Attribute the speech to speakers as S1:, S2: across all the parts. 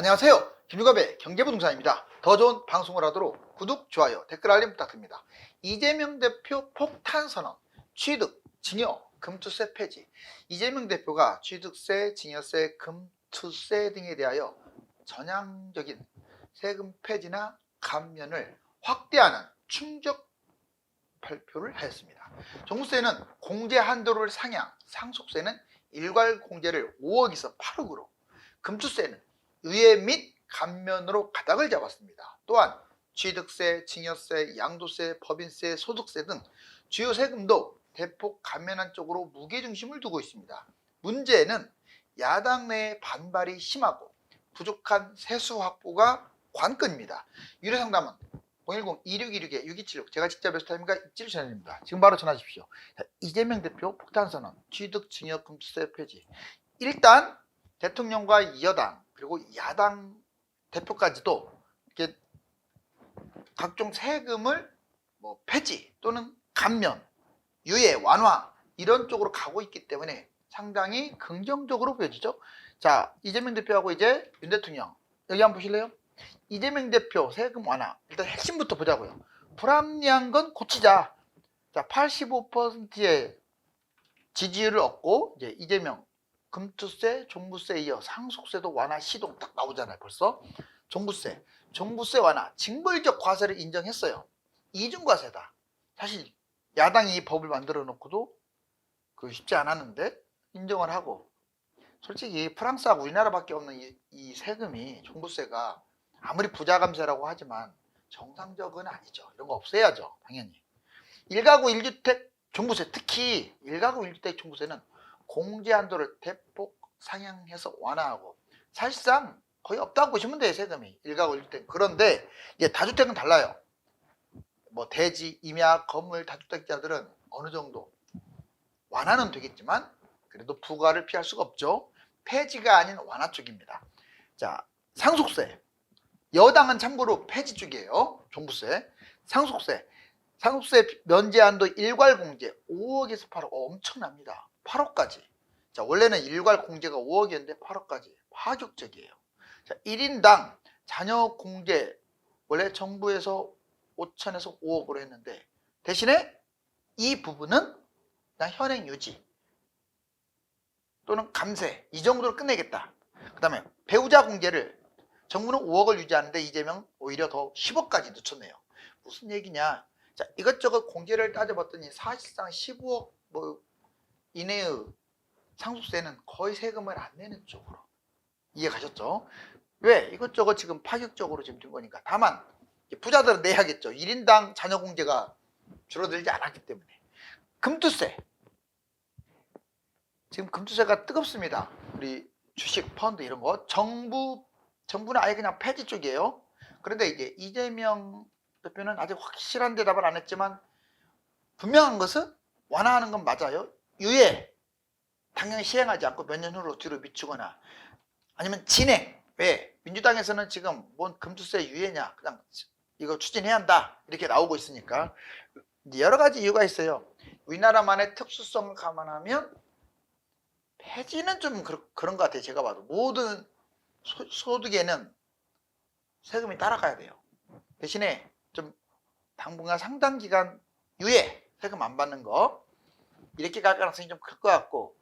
S1: 안녕하세요. 김유갑의 경제부동산입니다. 더 좋은 방송을 하도록 구독, 좋아요, 댓글 알림 부탁드립니다. 이재명 대표 폭탄 선언, 취득, 징역, 금투세 폐지. 이재명 대표가 취득세, 징여세, 금투세 등에 대하여 전향적인 세금 폐지나 감면을 확대하는 충격 발표를 하였습니다. 종부세는 공제 한도를 상향, 상속세는 일괄 공제를 5억에서 8억으로, 금투세는 의회 및 감면으로 가닥을 잡았습니다. 또한 취득세, 징여세, 양도세, 법인세, 소득세 등 주요 세금도 대폭 감면한 쪽으로 무게중심을 두고 있습니다. 문제는 야당 내의 반발이 심하고 부족한 세수 확보가 관건입니다. 유료 상담은 010-2616-6276 제가 직접 베스트타임과 입질 채널입니다. 지금 바로 전화 주십시오. 자, 이재명 대표 폭탄 선언, 취득 징역 금투세 폐지. 일단 대통령과 여당 그리고 야당 대표까지도 이렇게 각종 세금을 뭐 폐지 또는 감면, 유예, 완화 이런 쪽으로 가고 있기 때문에 상당히 긍정적으로 보여지죠. 자, 이재명 대표하고 이제 윤 대통령 여기 한번 보실래요? 이재명 대표 세금 완화 일단 핵심부터 보자고요. 불합리한 건 고치자. 자, 85%의 지지율을 얻고 이제 이재명 금투세, 종부세 이어 상속세도 완화 시동 딱 나오잖아요. 벌써 종부세, 종부세 완화, 징벌적 과세를 인정했어요. 이중과세다. 사실 야당이 이 법을 만들어 놓고도 그 쉽지 않았는데 인정을 하고 솔직히 프랑스하고 우리나라밖에 없는 이, 이 세금이 종부세가 아무리 부자 감세라고 하지만 정상적은 아니죠. 이런 거 없애야죠. 당연히. 1가구 1주택 종부세 특히 1가구 1주택 종부세는 공제 한도를 대폭 상향해서 완화하고 사실상 거의 없다고 보시면 돼요 세금이. 1가구 1주택 그런데 이제 다주택은 달라요. 뭐 대지, 임야, 건물 다주택자들은 어느 정도 완화는 되겠지만 그래도 부과를 피할 수가 없죠. 폐지가 아닌 완화 쪽입니다. 자 상속세. 여당은 참고로 폐지 쪽이에요. 종부세. 상속세. 상속세 면제 한도 일괄 공제. 5억에서 8억 엄청납니다 8억까지. 자, 원래는 일괄 공제가 5억이었는데 8억까지. 파격적이에요. 자, 1인당 자녀 공제 원래 정부에서 5천에서 5억으로 했는데 대신에 이 부분은 그냥 현행 유지 또는 감세 이 정도로 끝내겠다. 그 다음에 배우자 공제를 정부는 5억을 유지하는데 이재명 오히려 더 10억까지 늦췄네요. 무슨 얘기냐? 자, 이것저것 공제를 따져봤더니 사실상 15억 뭐 이내의 상속세는 거의 세금을 안 내는 쪽으로 이해 가셨죠? 왜? 이것저것 지금 파격적으로 지금 된 거니까. 다만 부자들은 내야겠죠. 1인당 자녀 공제가 줄어들지 않았기 때문에. 금투세. 지금 금투세가 뜨겁습니다. 우리 주식, 펀드 이런 거. 정부, 정부는 아예 그냥 폐지 쪽이에요. 그런데 이제 이재명 대표는 아직 확실한 대답을 안 했지만 분명한 것은 완화하는 건 맞아요. 유예 당연히 시행하지 않고 몇 년 후로 뒤로 미치거나 아니면 진행 왜? 민주당에서는 지금 뭔 금투세 유예냐? 그냥 이거 추진해야 한다. 이렇게 나오고 있으니까. 여러 가지 이유가 있어요. 우리나라만의 특수성을 감안하면 폐지는 좀 그런 것 같아요 제가 봐도. 모든 소, 소득에는 세금이 따라가야 돼요. 대신에 좀 당분간 상당 기간 유예 세금 안 받는 거 이렇게 갈 가능성이 좀 클 것 같고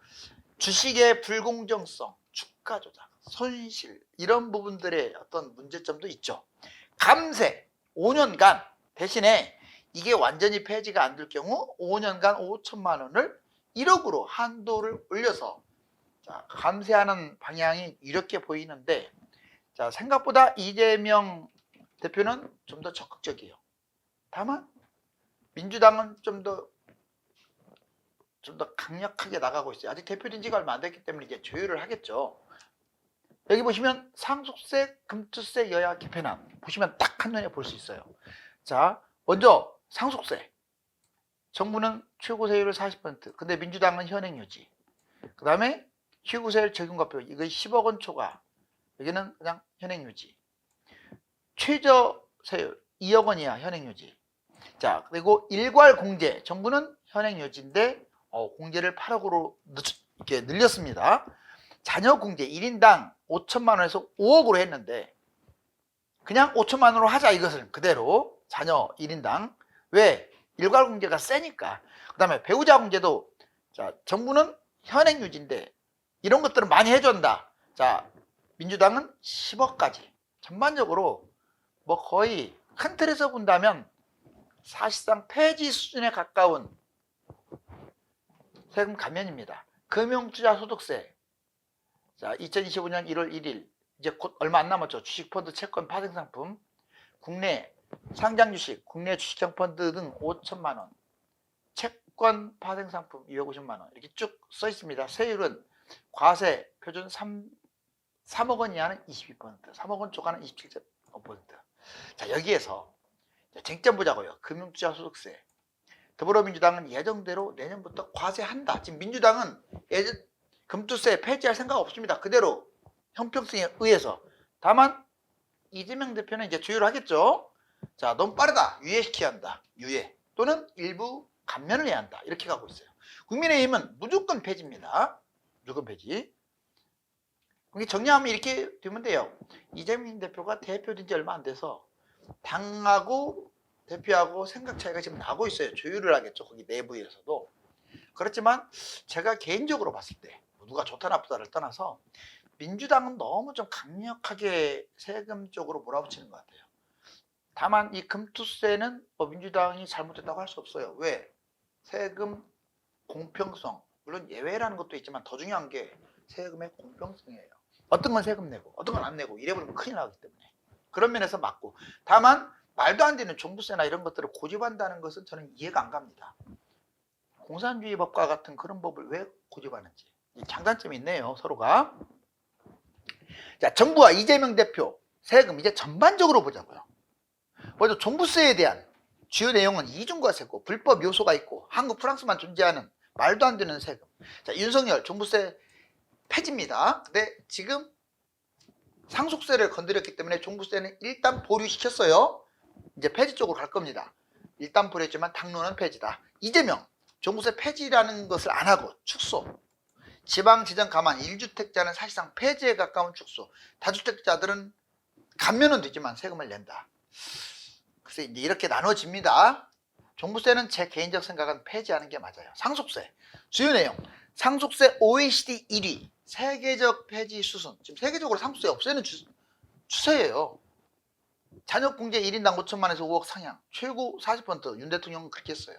S1: 주식의 불공정성, 주가 조작, 손실 이런 부분들의 어떤 문제점도 있죠. 감세 5년간 대신에 이게 완전히 폐지가 안 될 경우 5년간 5천만 원을 1억으로 한도를 올려서 자, 감세하는 방향이 이렇게 보이는데 자, 생각보다 이재명 대표는 좀 더 적극적이에요. 다만 민주당은 좀 더 좀 더 강력하게 나가고 있어요. 아직 대표된 지가 얼마 안 됐기 때문에 이제 조율을 하겠죠. 여기 보시면 상속세, 금투세, 여야 개편안 보시면 딱 한눈에 볼 수 있어요. 자, 먼저 상속세. 정부는 최고세율을 40%, 근데 민주당은 현행 유지. 그 다음에 최고세율 적용과표, 이거 10억 원 초과. 여기는 그냥 현행 유지. 최저세율 2억 원이야, 현행 유지. 자, 그리고 일괄 공제. 정부는 현행 유지인데 어, 공제를 8억으로 늦, 이렇게 늘렸습니다. 자녀 공제 1인당 5천만 원에서 5억으로 했는데 그냥 5천만 원으로 하자 이것을 그대로 자녀 1인당. 왜? 일괄 공제가 세니까. 그 다음에 배우자 공제도 자 정부는 현행 유지인데 이런 것들은 많이 해준다. 자 민주당은 10억까지. 전반적으로 뭐 거의 큰 틀에서 본다면 사실상 폐지 수준에 가까운 세금 감면입니다. 금융투자 소득세 자 2025년 1월 1일 이제 곧 얼마 안 남았죠. 주식펀드, 채권, 파생 상품, 국내 상장 주식, 국내 주식형 펀드 등 5천만 원, 채권, 파생 상품 250만 원 이렇게 쭉 써 있습니다. 세율은 과세 표준 3, 3억 원 이하는 22%, 3억 원 초과는 27.5%. 자 여기에서 쟁점 보자고요. 금융투자 소득세. 더불어민주당은 예정대로 내년부터 과세한다. 지금 민주당은 예전 금투세 폐지할 생각 없습니다. 그대로 형평성에 의해서. 다만 이재명 대표는 이제 주의를 하겠죠. 자, 너무 빠르다. 유예시켜야 한다. 유예. 또는 일부 감면을 해야 한다. 이렇게 가고 있어요. 국민의힘은 무조건 폐지입니다. 무조건 폐지. 정리하면 이렇게 되면 돼요. 이재명 대표가 대표된 지 얼마 안 돼서 당하고 대표하고 생각 차이가 지금 나고 있어요. 조율을 하겠죠. 거기 내부에서도. 그렇지만 제가 개인적으로 봤을 때뭐 누가 좋다 나쁘다를 떠나서 민주당은 너무 좀 강력하게 세금 쪽으로 몰아붙이는 것 같아요. 다만 이 금투세는 뭐 민주당이 잘못했다고 할 수 없어요. 왜? 세금 공평성 물론 예외라는 것도 있지만 더 중요한 게 세금의 공평성이에요. 어떤 건 세금 내고 어떤 건 안 내고 이래버리면 큰일 나기 때문에 그런 면에서 맞고 다만 말도 안 되는 종부세나 이런 것들을 고집한다는 것은 저는 이해가 안 갑니다. 공산주의 법과 같은 그런 법을 왜 고집하는지. 이 장단점이 있네요 서로가. 자 정부와 이재명 대표 세금 이제 전반적으로 보자고요. 먼저 종부세에 대한 주요 내용은 이중과 세고 불법 요소가 있고 한국 프랑스만 존재하는 말도 안 되는 세금. 자 윤석열 종부세 폐지입니다. 근데 지금 상속세를 건드렸기 때문에 종부세는 일단 보류시켰어요 이제 폐지 쪽으로 갈 겁니다. 일단 보류했지만 당론은 폐지다. 이재명 종부세 폐지라는 것을 안 하고 축소. 지방 지정 감안 1주택자는 사실상 폐지에 가까운 축소. 다주택자들은 감면은 되지만 세금을 낸다. 그래서 이제 이렇게 나눠집니다. 종부세는 제 개인적 생각은 폐지하는 게 맞아요. 상속세. 주요 내용. 상속세 OECD 1위. 세계적 폐지 수순. 지금 세계적으로 상속세 없애는 주, 추세예요 자녀 공제 1인당 5천만에서 5억 상향 최고 40%윤 대통령은 그렇게 했어요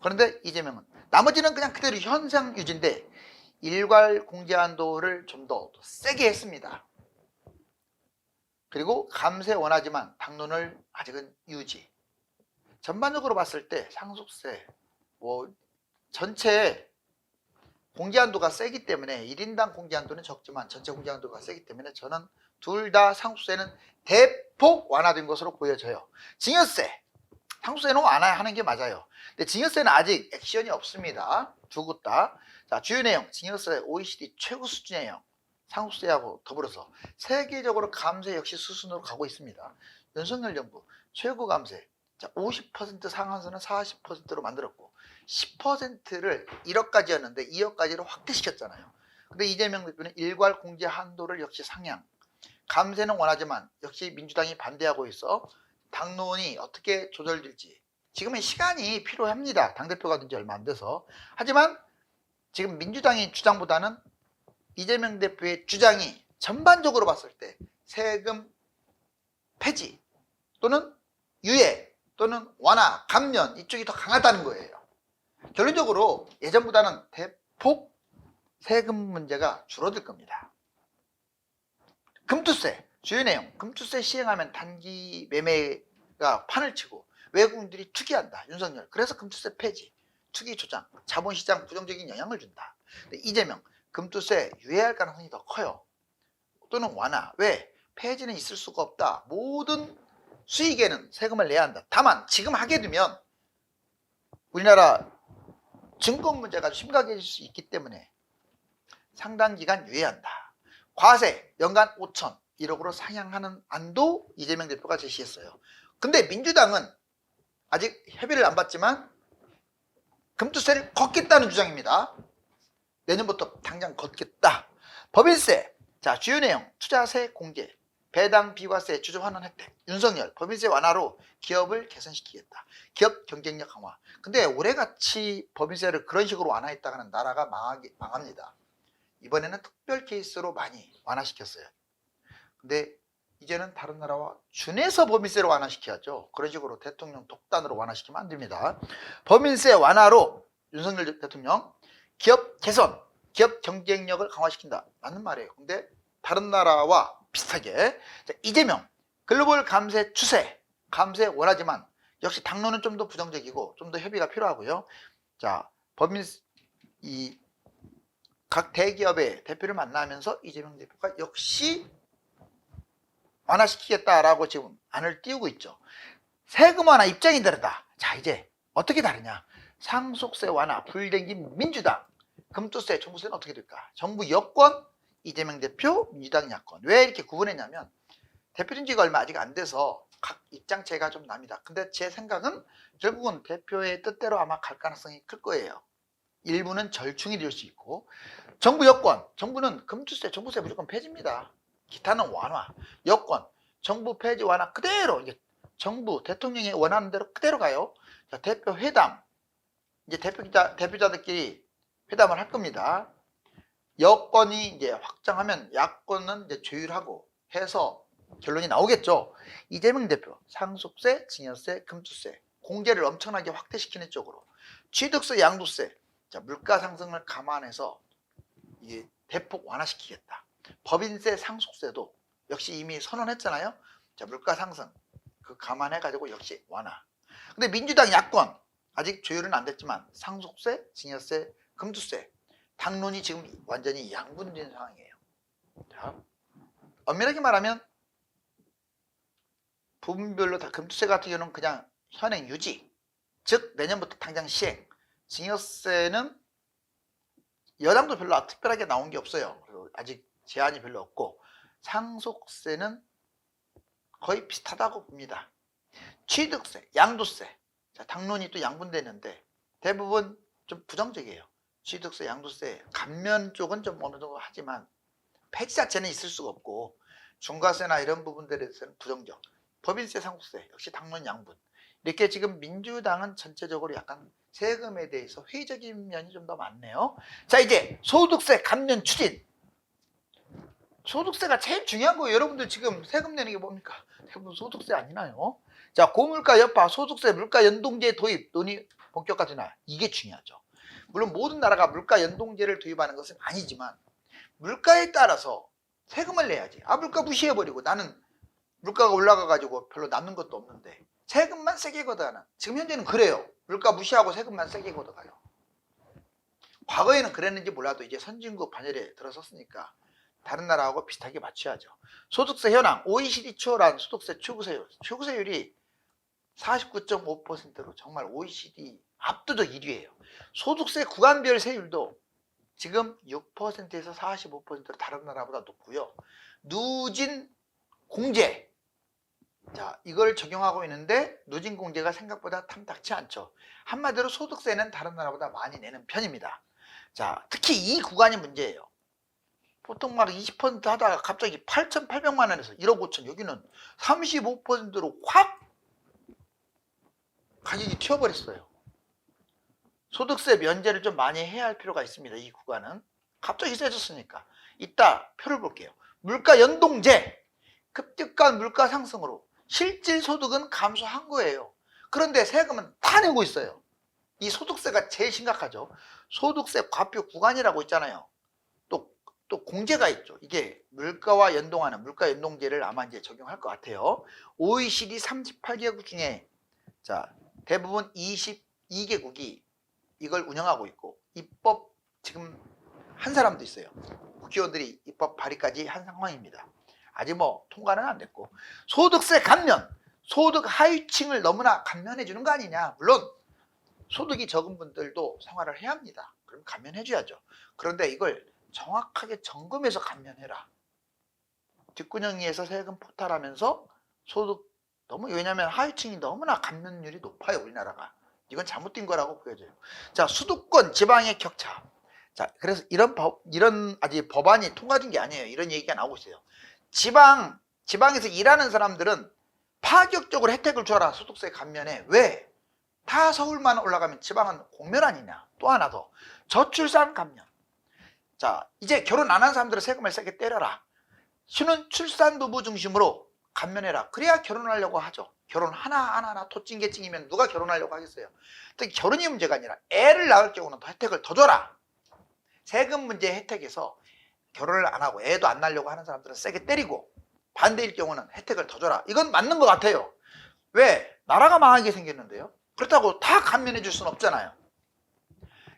S1: 그런데 이재명은 나머지는 그냥 그대로 현상 유지인데 일괄 공제 한도를 좀 더 세게 했습니다. 그리고 감세 원하지만 당론을 아직은 유지. 전반적으로 봤을 때 상속세 뭐 전체 공제 한도가 세기 때문에 1인당 공제 한도는 적지만 전체 공제 한도가 세기 때문에 저는 둘 다 상속세는 대 폭 완화된 것으로 보여져요. 증여세 상속세는 완화하는 게 맞아요. 근데 증여세는 아직 액션이 없습니다. 두 곳 다. 자, 주요 내용. 증여세 OECD 최고 수준이에요. 상속세하고 더불어서 세계적으로 감세 역시 수순으로 가고 있습니다. 윤석열 정부 최고 감세. 자, 50% 상한선은 40%로 만들었고 10%를 1억까지였는데 2억까지로 확대시켰잖아요. 근데 이재명 대표는 일괄 공제 한도를 역시 상향. 감세는 원하지만 역시 민주당이 반대하고 있어 당론이 어떻게 조절될지 지금은 시간이 필요합니다. 당대표가 된 지 얼마 안 돼서. 하지만 지금 민주당의 주장보다는 이재명 대표의 주장이 전반적으로 봤을 때 세금 폐지 또는 유예 또는 완화, 감면 이쪽이 더 강하다는 거예요. 결론적으로 예전보다는 대폭 세금 문제가 줄어들 겁니다. 금투세 주요 내용. 금투세 시행하면 단기 매매가 판을 치고 외국인들이 투기한다 윤석열. 그래서 금투세 폐지 투기 조장 자본시장 부정적인 영향을 준다. 이재명 금투세 유예할 가능성이 더 커요. 또는 완화. 왜? 폐지는 있을 수가 없다. 모든 수익에는 세금을 내야 한다. 다만 지금 하게 되면 우리나라 증권 문제가 심각해질 수 있기 때문에 상당 기간 유예한다 과세 연간 5천 1억으로 상향하는 안도 이재명 대표가 제시했어요. 근데 민주당은 아직 협의를 안 받지만 금투세를 걷겠다는 주장입니다. 내년부터 당장 걷겠다. 법인세. 자, 주요 내용. 투자세 공제. 배당 비과세 주주 환원 혜택. 윤석열 법인세 완화로 기업을 개선시키겠다. 기업 경쟁력 강화. 근데 올해같이 법인세를 그런 식으로 완화했다가는 나라가 망하기, 망합니다. 이번에는 특별 케이스로 많이 완화시켰어요. 근데 이제는 다른 나라와 준해서 법인세를 완화시켜야죠. 그런 식으로 대통령 독단으로 완화시키면 안 됩니다. 법인세 완화로 윤석열 대통령 기업 개선, 기업 경쟁력을 강화시킨다. 맞는 말이에요. 근데 다른 나라와 비슷하게 자, 이재명 글로벌 감세 추세, 감세 원하지만 역시 당론은 좀 더 부정적이고 좀 더 협의가 필요하고요. 자, 법인 이 각 대기업의 대표를 만나면서 이재명 대표가 역시 완화시키겠다라고 지금 안을 띄우고 있죠. 세금 완화 입장이 다르다. 자, 이제 어떻게 다르냐? 상속세 완화 불댕긴 민주당 금투세 종부세는 어떻게 될까? 정부 여권 이재명 대표 민주당 야권 왜 이렇게 구분했냐면 대표된 지가 얼마 아직 안 돼서 각 입장 차이가 좀 납니다. 근데 제 생각은 결국은 대표의 뜻대로 아마 갈 가능성이 클 거예요. 일부는 절충이 될 수 있고 정부 여권 정부는 금투세 종부세 무조건 폐지입니다. 기타는 완화 여권 정부 폐지 완화 그대로 이게 정부 대통령이 원하는 대로 그대로 가요. 자, 대표 회담 이제 대표자 대표자들끼리 회담을 할 겁니다. 여건이 이제 확정하면 야권은 이제 조율하고 해서 결론이 나오겠죠. 이재명 대표 상속세, 증여세, 금투세 공제를 엄청나게 확대시키는 쪽으로 취득세, 양도세 자, 물가 상승을 감안해서 대폭 완화시키겠다. 법인세, 상속세도 역시 이미 선언했잖아요. 자, 물가 상승 그 감안해 가지고 역시 완화. 근데 민주당 야권 아직 조율은 안 됐지만 상속세, 증여세, 금투세 당론이 지금 완전히 양분된 상황이에요. 자, 엄밀하게 말하면 부분별로 다 금투세 같은 경우는 그냥 현행 유지, 즉 내년부터 당장 시행. 증여세는 여당도 별로 특별하게 나온 게 없어요. 아직 제한이 별로 없고 상속세는 거의 비슷하다고 봅니다. 취득세, 양도세, 자, 당론이 또 양분되는데 대부분 좀 부정적이에요. 취득세, 양도세, 감면 쪽은 좀 어느 정도 하지만 폐지 자체는 있을 수가 없고 중과세나 이런 부분들에 대해서는 부정적. 법인세, 상속세 역시 당론 양분. 이렇게 지금 민주당은 전체적으로 약간 세금에 대해서 회의적인 면이 좀 더 많네요. 자 이제 소득세 감면 추진. 소득세가 제일 중요한 거예요. 여러분들 지금 세금 내는 게 뭡니까? 대부분 소득세 아니나요? 자 고물가 여파, 소득세, 물가 연동제 도입 논의 본격화 되나 이게 중요하죠. 물론 모든 나라가 물가 연동제를 도입하는 것은 아니지만 물가에 따라서 세금을 내야지. 아 물가 무시해버리고 나는 물가가 올라가가지고 별로 남는 것도 없는데 세금만 세게 걷어가는 지금 현재는 그래요. 물가 무시하고 세금만 세게 걷어가요. 과거에는 그랬는지 몰라도 이제 선진국 반열에 들어섰으니까 다른 나라하고 비슷하게 맞춰야죠. 소득세 현황 OECD 초월한 소득세 추구세율 추구세율이 49.5%로 정말 OECD 압도적 1위예요. 소득세 구간별 세율도 지금 6%에서 45%로 다른 나라보다 높고요. 누진 공제 자, 이걸 적용하고 있는데 누진 공제가 생각보다 탐탁치 않죠. 한마디로 소득세는 다른 나라보다 많이 내는 편입니다. 자, 특히 이 구간이 문제예요. 보통 막 20% 하다가 갑자기 8,800만 원에서 1억 5천 여기는 35%로 확 가격이 튀어버렸어요. 소득세 면제를 좀 많이 해야 할 필요가 있습니다. 이 구간은 갑자기 세졌으니까 이따 표를 볼게요. 물가 연동제 급격한 물가 상승으로 실질 소득은 감소한 거예요. 그런데 세금은 다 내고 있어요. 이 소득세가 제일 심각하죠. 소득세 과표 구간이라고 있잖아요. 또, 또 공제가 있죠. 이게 물가와 연동하는 물가 연동제를 아마 이제 적용할 것 같아요. OECD 38개국 중에 자, 대부분 22개국이 이걸 운영하고 있고 입법 지금 한 사람도 있어요. 국회의원들이 입법 발의까지 한 상황입니다. 아직 뭐 통과는 안 됐고. 소득세 감면 소득 하위층을 너무나 감면해 주는 거 아니냐? 물론 소득이 적은 분들도 생활을 해야 합니다. 그럼 감면해 줘야죠. 그런데 이걸 정확하게 점검해서 감면해라. 뒷구녕이에서 세금 포탈하면서 소득 너무 왜냐하면 하위층이 너무나 감면율이 높아요 우리나라가. 이건 잘못된 거라고 보여져요. 자 수도권 지방의 격차. 자, 그래서 이런 법, 이런 아직 법안이 통과된 게 아니에요. 이런 얘기가 나오고 있어요. 지방, 지방에서 일하는 사람들은 파격적으로 혜택을 줘라. 소득세 감면에. 왜? 다 서울만 올라가면 지방은 공면 아니냐. 또 하나 더. 저출산 감면. 자, 이제 결혼 안 한 사람들은 세금을 세게 때려라. 신혼 출산 부부 중심으로 감면해라. 그래야 결혼하려고 하죠. 결혼 하나 하나 하나 토찡개찡이면 누가 결혼하려고 하겠어요. 특히 결혼이 문제가 아니라 애를 낳을 경우는 더 혜택을 더 줘라. 세금 문제 혜택에서 결혼을 안 하고 애도 안 낳으려고 하는 사람들은 세게 때리고 반대일 경우는 혜택을 더 줘라. 이건 맞는 것 같아요. 왜? 나라가 망하게 생겼는데요. 그렇다고 다 감면해 줄 수는 없잖아요.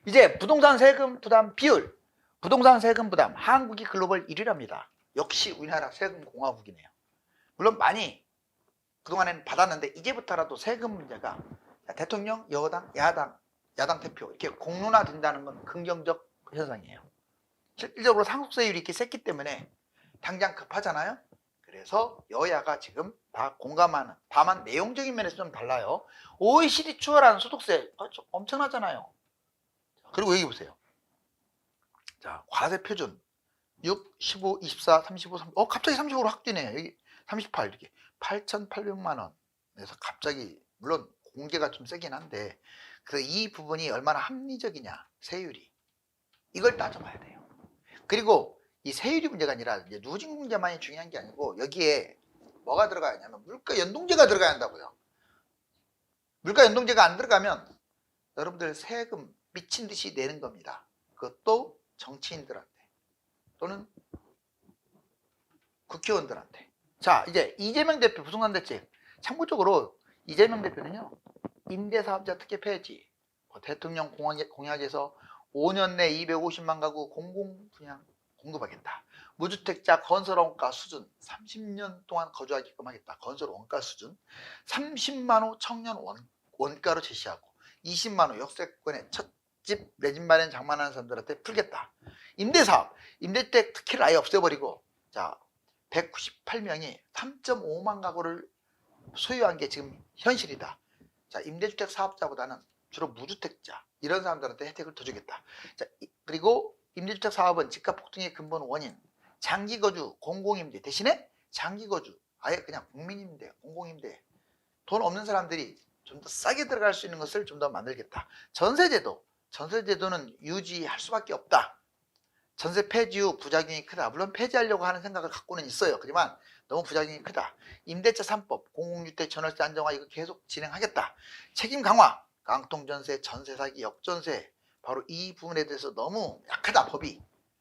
S1: 이제 부동산 세금 부담 비율, 부동산 세금 부담 한국이 글로벌 1위랍니다. 역시 우리나라 세금 공화국이네요. 물론 많이 그동안에는 받았는데 이제부터라도 세금 문제가 대통령, 여당, 야당, 야당 대표 이렇게 공론화 된다는 건 긍정적 현상이에요. 실질적으로 상속세율이 이렇게 셌기 때문에 당장 급하잖아요. 그래서 여야가 지금 다 공감하는 다만 내용적인 면에서 좀 달라요. OECD 추월하는 소득세 어, 저 엄청나잖아요. 그리고 여기 보세요. 자, 과세 표준 6, 15, 24, 35, 30. 어, 갑자기 35로 확 뛰네. 여기 38 이렇게 8,800만 원에서 갑자기 물론 공개가 좀 세긴 한데 그래서 이 부분이 얼마나 합리적이냐 세율이 이걸 따져봐야 돼요. 그리고 이 세율이 문제가 아니라 이제 누진 공제만이 중요한 게 아니고 여기에 뭐가 들어가야 하냐면 물가 연동제가 들어가야 한다고요. 물가 연동제가 안 들어가면 여러분들 세금 미친 듯이 내는 겁니다. 그것도 정치인들한테 또는 국회의원들한테. 자, 이제 이재명 대표 부동산 대책. 참고적으로 이재명 대표는요, 임대사업자 특혜 폐지, 뭐 대통령 공약, 공약에서 5년 내 250만 가구 공공 분양 공급하겠다. 무주택자 건설 원가 수준 30년 동안 거주하게끔 하겠다. 건설 원가 수준 30만 호 청년 원, 원가로 제시하고 20만 호 역세권의 첫 집 내 집 마련 장만하는 사람들한테 풀겠다. 임대사업, 임대주택 특혜를 아예 없애버리고 자 198명이 3.5만 가구를 소유한 게 지금 현실이다. 자 임대주택 사업자보다는 주로 무주택자 이런 사람들한테 혜택을 더 주겠다. 자 이- 그리고 임대주택 사업은 집값 폭등의 근본 원인 장기 거주 공공임대 대신에 장기 거주 아예 그냥 국민임대 공공임대 돈 없는 사람들이 좀 더 싸게 들어갈 수 있는 것을 좀 더 만들겠다. 전세제도 전세제도는 유지할 수밖에 없다. 전세 폐지 후 부작용이 크다. 물론 폐지하려고 하는 생각을 갖고는 있어요. 하지만 너무 부작용이 크다. 임대차 3법, 공공주택 전월세 안정화 이거 계속 진행하겠다. 책임 강화, 깡통전세, 전세 사기, 역전세 바로 이 부분에 대해서 너무 약하다 법이.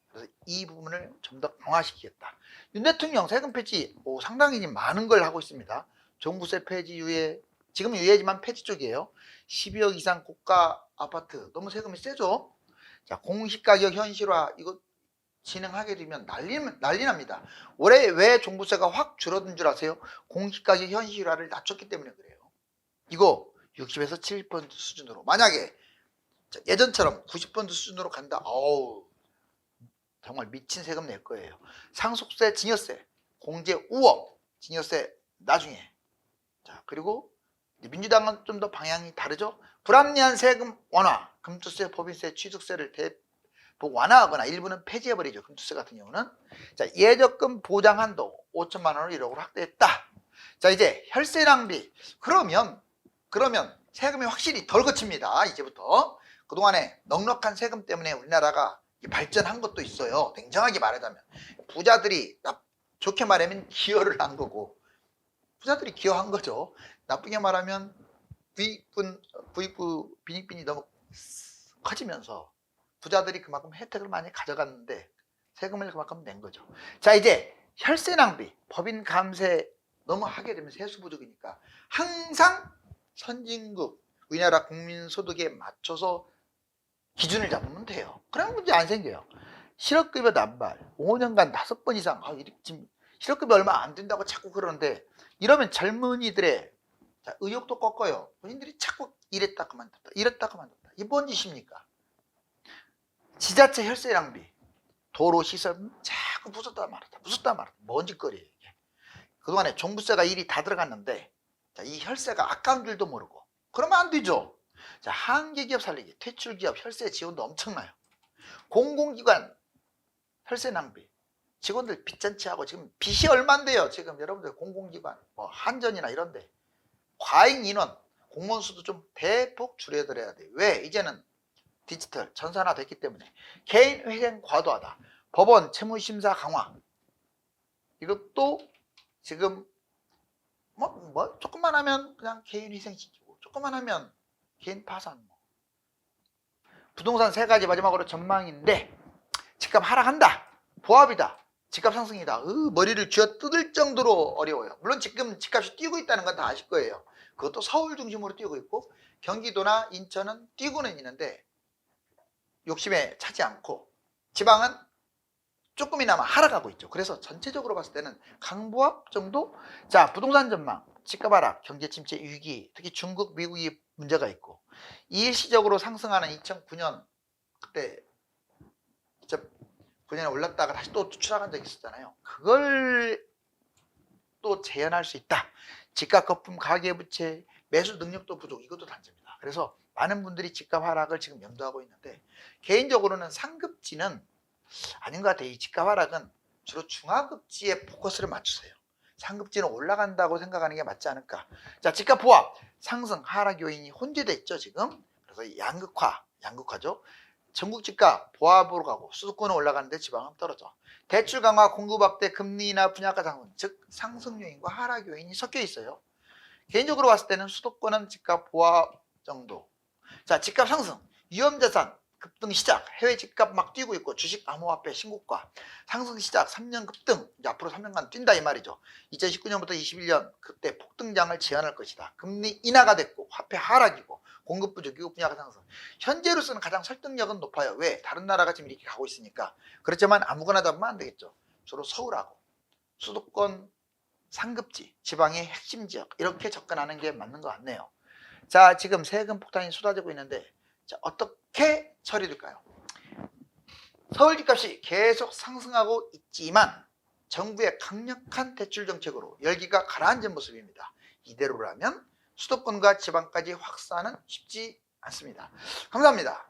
S1: 그래서 이 부분을 좀 더 강화시키겠다. 윤 대통령 세금 폐지 오, 상당히 많은 걸 하고 있습니다. 종부세 폐지 유예, 지금 유예지만 폐지 쪽이에요. 12억 이상 고가 아파트 너무 세금이 세죠. 자 공시가격 현실화 이거 진행하게 되면 난리 난리 납니다. 올해 왜 종부세가 확 줄어든 줄 아세요? 공시가격 현실화를 낮췄기 때문에 그래요. 이거 60에서 7% 수준으로 만약에 자, 예전처럼 90% 수준으로 간다. 어우 정말 미친 세금 낼 거예요. 상속세, 증여세, 공제 우업, 증여세 나중에. 자 그리고 민주당은 좀 더 방향이 다르죠. 불합리한 세금 완화, 금투세, 법인세, 취득세를 대폭 완화하거나 일부는 폐지해버리죠. 금투세 같은 경우는 자 예적금 보장 한도 5천만 원을 1억으로 확대했다. 자 이제 혈세 낭비 그러면 그러면 세금이 확실히 덜 거칩니다. 이제부터 그동안에 넉넉한 세금 때문에 우리나라가 발전한 것도 있어요. 냉정하게 말하자면 부자들이 나- 좋게 말하면 기여를 한 거고 부자들이 기여한 거죠. 나쁘게 말하면 부익분 부익부 빈익빈이 너무 커지면서 부자들이 그만큼 혜택을 많이 가져갔는데 세금을 그만큼 낸 거죠. 자 이제 혈세 낭비, 법인 감세 너무 하게 되면 세수 부족이니까 항상 선진국 우리나라 국민 소득에 맞춰서 기준을 잡으면 돼요. 그런 문제 안 생겨요. 실업급여 남발 5년간 다섯 번 이상 아, 지금 실업급여 얼마 안 된다고 자꾸 그러는데 이러면 젊은이들의 자, 의욕도 꺾어요. 본인들이 자꾸 이랬다 그만뒀다 이랬다 그만뒀다 이뭔 짓입니까? 지자체 혈세 낭비 도로 시설 자꾸 부쉈다 말았다 부쉈다 말았다 뭔 짓거리예요 이게. 그동안에 종부세가 일이 다 들어갔는데 자, 이 혈세가 아까운 줄도 모르고 그러면 안 되죠. 자, 한계기업 살리기, 퇴출기업 혈세 지원도 엄청나요. 공공기관 혈세 낭비. 직원들 빚잔치하고 지금 빚이 얼만데요. 지금 여러분들 공공기관 뭐 한전이나 이런데 과잉 인원 공무원 수도 좀 대폭 줄여드려야 돼요. 왜? 이제는 디지털 전산화 됐기 때문에 개인 회생 과도하다. 법원 채무심사 강화. 이것도 지금 뭐, 뭐 조금만 하면 그냥 개인 희생시키고 조금만 하면 개인 파산 뭐. 부동산 세 가지 마지막으로 전망인데 집값 하락한다. 보합이다. 집값 상승이다. 으, 머리를 쥐어 뜯을 정도로 어려워요. 물론 지금 집값이 뛰고 있다는 건 다 아실 거예요. 그것도 서울 중심으로 뛰고 있고 경기도나 인천은 뛰고는 있는데 욕심에 차지 않고 지방은 조금이나마 하락하고 있죠. 그래서 전체적으로 봤을 때는 강보합 정도? 자, 부동산 전망, 집값 하락, 경제 침체 위기, 특히 중국, 미국이 문제가 있고 일시적으로 상승하는 2009년 그때 2009년에 올랐다가 다시 또 추락한 적이 있었잖아요. 그걸 또 재현할 수 있다. 집값 거품, 가계부채, 매수 능력도 부족 이것도 단점이다. 그래서 많은 분들이 집값 하락을 지금 염두하고 있는데 개인적으로는 상급지는 아닌 것 같아요. 이 집값 하락은 주로 중하급지에 포커스를 맞추세요. 상급지는 올라간다고 생각하는 게 맞지 않을까. 자, 집값 보합, 상승, 하락 요인이 혼재돼 있죠, 지금. 그래서 양극화, 양극화죠. 전국 집값 보합으로 가고 수도권은 올라가는데 지방은 떨어져. 대출 강화, 공급 확대, 금리나 분양가 상승, 즉 상승 요인과 하락 요인이 섞여 있어요. 개인적으로 봤을 때는 수도권은 집값 보합 정도. 자, 집값 상승, 위험자산 급등 시작, 해외 집값 막 뛰고 있고 주식 암호화폐 신고가 상승 시작, 3년 급등, 앞으로 3년간 뛴다 이 말이죠. 2019년부터 21년 그때 폭등장을 제한할 것이다. 금리 인하가 됐고 화폐 하락이고 공급 부족이고 분야가 상승. 현재로서는 가장 설득력은 높아요. 왜? 다른 나라가 지금 이렇게 가고 있으니까. 그렇지만 아무거나 잡으면 안 되겠죠. 주로 서울하고 수도권 상급지, 지방의 핵심 지역 이렇게 접근하는 게 맞는 것 같네요. 자, 지금 세금 폭탄이 쏟아지고 있는데 자, 어떻게 처리될까요? 서울 집값이 계속 상승하고 있지만 정부의 강력한 대출 정책으로 열기가 가라앉은 모습입니다. 이대로라면 수도권과 지방까지 확산은 쉽지 않습니다. 감사합니다.